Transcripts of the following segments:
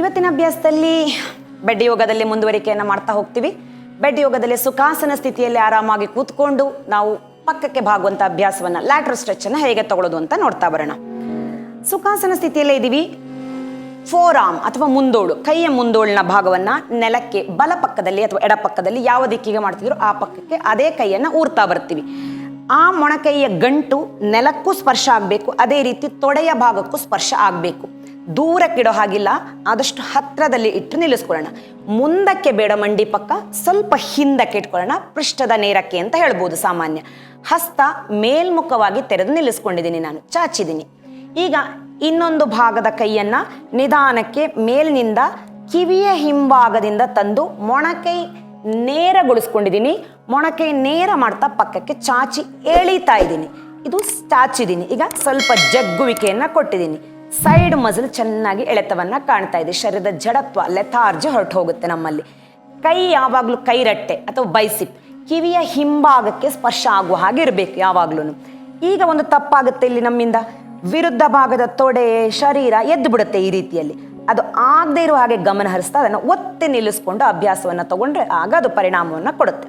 ಇವತ್ತಿನ ಅಭ್ಯಾಸದಲ್ಲಿ ಬೆಡ್ ಯೋಗದಲ್ಲಿ ಮುಂದುವರಿಕೆಯನ್ನು ಮಾಡ್ತಾ ಹೋಗ್ತೀವಿ. ಬೆಡ್ ಯೋಗದಲ್ಲಿ ಸುಖಾಸನ ಸ್ಥಿತಿಯಲ್ಲಿ ಆರಾಮಾಗಿ ಕೂತ್ಕೊಂಡು ನಾವು ಪಕ್ಕಕ್ಕೆ ಬಾಗುವಂಥ ಅಭ್ಯಾಸವನ್ನು ಲ್ಯಾಟ್ರ್ ಸ್ಟ್ರೆಚನ್ನು ಹೇಗೆ ತಗೊಳ್ಳೋದು ಅಂತ ನೋಡ್ತಾ ಬರೋಣ. ಸುಖಾಸನ ಸ್ಥಿತಿಯಲ್ಲೇ ಇದ್ದೀವಿ ಫೋರ್ ಆರ್ಮ್ ಅಥವಾ ಮುಂದೋಳು, ಕೈಯ ಮುಂದೋಳಿನ ಭಾಗವನ್ನು ನೆಲಕ್ಕೆ ಬಲ ಪಕ್ಕದಲ್ಲಿ ಅಥವಾ ಎಡ ಪಕ್ಕದಲ್ಲಿ ಯಾವ ದಿಕ್ಕಿಗೆ ಮಾಡ್ತಿದ್ರು ಆ ಪಕ್ಕಕ್ಕೆ ಅದೇ ಕೈಯನ್ನು ಊರ್ತಾ ಬರ್ತೀವಿ. ಆ ಮೊಣಕೈಯ ಗಂಟು ನೆಲಕ್ಕೂ ಸ್ಪರ್ಶ ಆಗಬೇಕು. ಅದೇ ರೀತಿ ತೊಡೆಯ ಭಾಗಕ್ಕೂ ಸ್ಪರ್ಶ ಆಗಬೇಕು. ದೂರಕ್ಕಿಡೋ ಹಾಗಿಲ್ಲ, ಆದಷ್ಟು ಹತ್ತಿರದಲ್ಲಿ ಇಟ್ಟು ನಿಲ್ಲಿಸ್ಕೊಳ್ಳೋಣ. ಮುಂದಕ್ಕೆ ಬೇಡ ಮಂಡಿ ಪಕ್ಕ ಸ್ವಲ್ಪ ಹಿಂದಕ್ಕೆ ಇಟ್ಕೊಳ್ಳೋಣ. ಪೃಷ್ಠದ ನೇರಕ್ಕೆ ಅಂತ ಹೇಳ್ಬೋದು ಸಾಮಾನ್ಯ. ಹಸ್ತ ಮೇಲ್ಮುಖವಾಗಿ ತೆರೆದು ನಿಲ್ಲಿಸ್ಕೊಂಡಿದ್ದೀನಿ ನಾನು. ಚಾಚಿದ್ದೀನಿ. ಈಗ ಇನ್ನೊಂದು ಭಾಗದ ಕೈಯನ್ನ ನಿಧಾನಕ್ಕೆ ಮೇಲಿನಿಂದ ಕಿವಿಯ ಹಿಂಭಾಗದಿಂದ ತಂದು ಮೊಣಕೈ ನೇರಗೊಳಿಸ್ಕೊಂಡಿದ್ದೀನಿ ಮೊಣಕೈ ನೇರ ಮಾಡ್ತಾ ಪಕ್ಕಕ್ಕೆ ಚಾಚಿ ಎಳಿತಾ ಇದ್ದೀನಿ ಇದು ಚಾಚಿದ್ದೀನಿ ಈಗ ಸ್ವಲ್ಪ ಜಗ್ಗುವಿಕೆಯನ್ನು ಕೊಟ್ಟಿದ್ದೀನಿ ಸೈಡ್ ಮಜಲ್ ಚೆನ್ನಾಗಿ ಎಳೆತವನ್ನ ಕಾಣ್ತಾ ಇದೆ. ಶರೀರದ ಜಡತ್ವ ಲೆಥಾರ್ಜಿ ಹೊರಟು ಹೋಗುತ್ತೆ ನಮ್ಮಲ್ಲಿ. ಕೈ ಯಾವಾಗಲೂ ಕೈರಟ್ಟೆ ಅಥವಾ ಬೈಸಿಪ್ ಕಿವಿಯ ಹಿಂಭಾಗಕ್ಕೆ ಸ್ಪರ್ಶ ಆಗುವ ಹಾಗೆ ಇರಬೇಕು ಯಾವಾಗ್ಲೂ ಈಗ ಒಂದು ತಪ್ಪಾಗುತ್ತೆ ಇಲ್ಲಿ ನಮ್ಮಿಂದ. ವಿರುದ್ಧ ಭಾಗದ ತೊಡೆ, ಶರೀರ ಎದ್ದು ಬಿಡುತ್ತೆ ಈ ರೀತಿಯಲ್ಲಿ. ಅದು ಆಗದೆ ಇರುವ ಹಾಗೆ ಗಮನ ಹರಿಸ್ತಾ ಅದನ್ನು ಒತ್ತಿ ನಿಲ್ಲಿಸ್ಕೊಂಡು ಅಭ್ಯಾಸವನ್ನು ತಗೊಂಡ್ರೆ ಆಗ ಅದು ಪರಿಣಾಮವನ್ನು ಕೊಡುತ್ತೆ.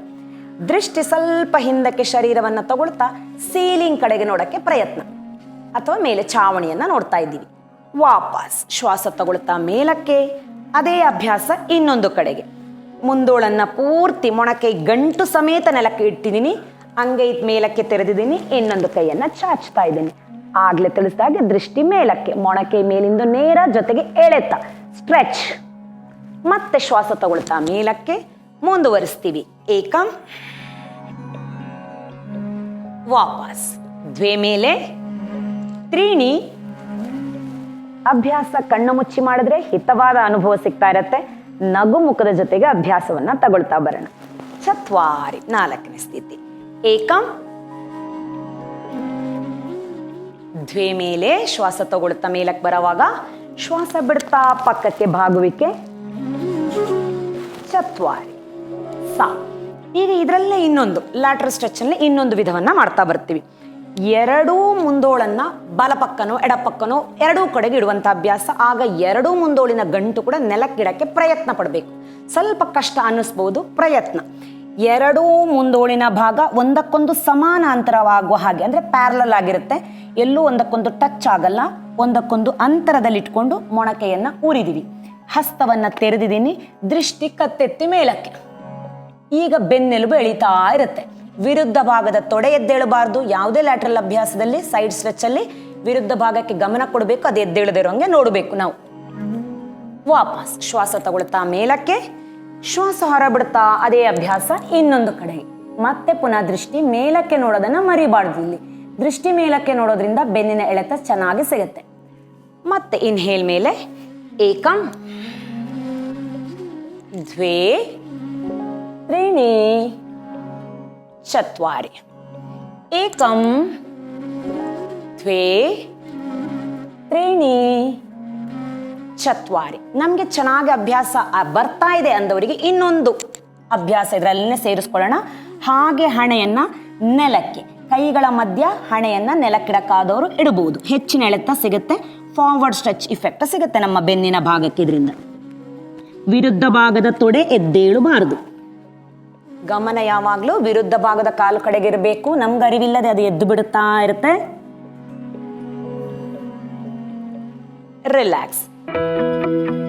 ದೃಷ್ಟಿ ಸ್ವಲ್ಪ ಹಿಂದಕ್ಕೆ ಶರೀರವನ್ನು ತಗೊಳ್ತಾ ಸೀಲಿಂಗ್ ಕಡೆಗೆ ನೋಡೋಕ್ಕೆ ಪ್ರಯತ್ನ. ಅಥವಾ ಮೇಲೆ ಛಾವಣಿಯನ್ನು ನೋಡ್ತಾ ಇದ್ದೀವಿ. ವಾಪಸ್ ಶ್ವಾಸ ತಗೊಳ್ತಾ ಮೇಲಕ್ಕೆ, ಅದೇ ಅಭ್ಯಾಸ ಇನ್ನೊಂದು ಕಡೆಗೆ. ಮುಂದೋಳನ್ನ ಪೂರ್ತಿ ಮೊಣಕೈ ಗಂಟು ಸಮೇತ ನೆಲಕ್ಕೆ ಇಟ್ಟಿದ್ದೀನಿ. ಅಂಗೈ ಮೇಲಕ್ಕೆ ತೆರೆದಿದ್ದೀನಿ. ಇನ್ನೊಂದು ಕೈಯನ್ನು ಚಾಚ್ತಾ ಇದ್ದೀನಿ. ಆಗ್ಲೇ ತಿಳಿಸಿದಾಗೆ ದೃಷ್ಟಿ ಮೇಲಕ್ಕೆ, ಮೊಣಕೆ ಮೇಲಿಂದ ನೇರ ಜೊತೆಗೆ ಎಳೆತ ಸ್ಟ್ರೆಚ್ ಮತ್ತೆ ಶ್ವಾಸ ತಗೊಳ್ತಾ ಮೇಲಕ್ಕೆ ಮುಂದುವರಿಸ್ತೀವಿ. ಏಕಂ, ವಾಪಸ್. ದ್ವೇ ಮೇಲೆ, ತ್ರೀಣಿ. ಅಭ್ಯಾಸ ಕಣ್ಣು ಮುಚ್ಚಿ ಮಾಡಿದ್ರೆ ಹಿತವಾದ ಅನುಭವ ಸಿಗ್ತಾ ಇರತ್ತೆ. ನಗು ಮುಖದ ಜೊತೆಗೆ ಅಭ್ಯಾಸವನ್ನ ತಗೊಳ್ತಾ ಬರೋಣ. ಚತ್ವಾರಿ, ನಾಲ್ಕನೇ ಸ್ಥಿತಿ. ಏಕಂ ದ್ವೇ ಮೇಲೆ ಶ್ವಾಸ ತಗೊಳ್ತಾ ಮೇಲಕ್ಕೆ ಬರೋವಾಗ ಶ್ವಾಸ ಬಿಡ್ತಾ ಪಕ್ಕಕ್ಕೆ ಭಾಗುವಿಕೆ ಚತ್ವಾರಿ. ಸಾ. ಈಗ ಇದರಲ್ಲೇ ಇನ್ನೊಂದು ಲ್ಯಾಟ್ರಲ್ ಸ್ಟ್ರೆಚಲ್ಲಿ ಇನ್ನೊಂದು ವಿಧವನ್ನ ಮಾಡ್ತಾ ಬರ್ತೀವಿ. ಎರಡೂ ಮುಂದೋಳನ್ನ ಬಲಪಕ್ಕನೋ ಎಡಪಕ್ಕನೋ ಎರಡೂ ಕಡೆಗೆ ಇಡುವಂಥ ಅಭ್ಯಾಸ. ಆಗ ಎರಡೂ ಮುಂದೋಳಿನ ಗಂಟು ಕೂಡ ನೆಲಕ್ಕಿಡಕ್ಕೆ ಪ್ರಯತ್ನ ಪಡಬೇಕು. ಸ್ವಲ್ಪ ಕಷ್ಟ ಅನ್ನಿಸ್ಬೋದು, ಪ್ರಯತ್ನ. ಎರಡೂ ಮುಂದೋಳಿನ ಭಾಗ ಒಂದಕ್ಕೊಂದು ಸಮಾನಾಂತರವಾಗುವ ಹಾಗೆ, ಅಂದರೆ ಪ್ಯಾರಲಲ್ ಆಗಿರುತ್ತೆ. ಎಲ್ಲೂ ಒಂದಕ್ಕೊಂದು ಟಚ್ ಆಗಲ್ಲ, ಒಂದಕ್ಕೊಂದು ಅಂತರದಲ್ಲಿ ಇಟ್ಕೊಂಡು ಮೊಣಕೆಯನ್ನ ಊರಿದೀವಿ. ಹಸ್ತವನ್ನ ತೆರೆದಿದ್ದೀನಿ, ದೃಷ್ಟಿ ಕತ್ತೆತ್ತಿ ಮೇಲಕ್ಕೆ. ಈಗ ಬೆನ್ನೆಲುಬು ಎಳಿತಾ ಇರುತ್ತೆ. ವಿರುದ್ಧ ಭಾಗದ ತೊಡೆ ಎದ್ದೇಳಬಾರ್ದು. ಯಾವುದೇ ಲ್ಯಾಟ್ರಲ್ ಅಭ್ಯಾಸದಲ್ಲಿ ಸೈಡ್ ಸ್ಟ್ರೆಚ್ ಅಲ್ಲಿ ವಿರುದ್ಧ ಭಾಗಕ್ಕೆ ಗಮನ ಕೊಡಬೇಕು, ಅದು ಎದ್ದೇಳದಿರೋಂಗೆ ನೋಡಬೇಕು ನಾವು. ವಾಪಸ್ ಶ್ವಾಸ ತಗೊಳ್ತಾ ಮೇಲಕ್ಕೆ. ಶ್ವಾಸ ಹೊರಬಿಡ್ತಾ ಅದೇ ಅಭ್ಯಾಸ ಇನ್ನೊಂದು ಕಡೆ. ಮತ್ತೆ ಪುನಃ ದೃಷ್ಟಿ ಮೇಲಕ್ಕೆ ನೋಡೋದನ್ನ ಮರಿಬಾರ್ದು ಇಲ್ಲಿ. ದೃಷ್ಟಿ ಮೇಲಕ್ಕೆ ನೋಡೋದ್ರಿಂದ ಬೆನ್ನಿನ ಎಳೆತ ಚೆನ್ನಾಗಿ ಸಿಗುತ್ತೆ. ಮತ್ತೆ ಇನ್ಹೇಲ್ ಮೇಲೆ ಏಕಂ. ದ್ವೇ. ತ್ರೀಣಿ. ಚತ್ವಾರಿ. ಏಕಂ. ದ್ವೇ. ತ್ರೀಣಿ. ಚತ್ವಾರಿ. ನಮಗೆ ಚೆನ್ನಾಗಿ ಅಭ್ಯಾಸ ಬರ್ತಾ ಇದೆ ಅಂದವರಿಗೆ ಇನ್ನೊಂದು ಅಭ್ಯಾಸ ಇದರಲ್ಲೇ ಸೇರಿಸ್ಕೊಳ್ಳೋಣ. ಹಾಗೆ ಹಣೆಯನ್ನ ನೆಲಕ್ಕೆ, ಕೈಗಳ ಮಧ್ಯ ಹಣೆಯನ್ನ ನೆಲಕ್ಕಿಡಕ್ಕಾದವರು ಇಡಬಹುದು. ಹೆಚ್ಚಿನ ಎಳೆತ ಸಿಗುತ್ತೆ ಫಾರ್ವರ್ಡ್ ಸ್ಟ್ರೆಚ್ ಇಫೆಕ್ಟ್ ಸಿಗುತ್ತೆ ನಮ್ಮ ಬೆನ್ನಿನ ಭಾಗಕ್ಕೆ ಇದರಿಂದ. ವಿರುದ್ಧ ಭಾಗದ ತೊಡೆ ಎದ್ದೇಳಬಾರದು. ಗಮನ ಯಾವಾಗಲೂ ವಿರುದ್ಧ ಭಾಗದ ಕಾಲು ಕಡೆಗೆ ಇರಬೇಕು. ನಮ್ಗೆ ಅರಿವಿಲ್ಲದೆ ಅದು ಎದ್ದು ಬಿಡುತ್ತಾ ಇರುತ್ತೆ. Relax Música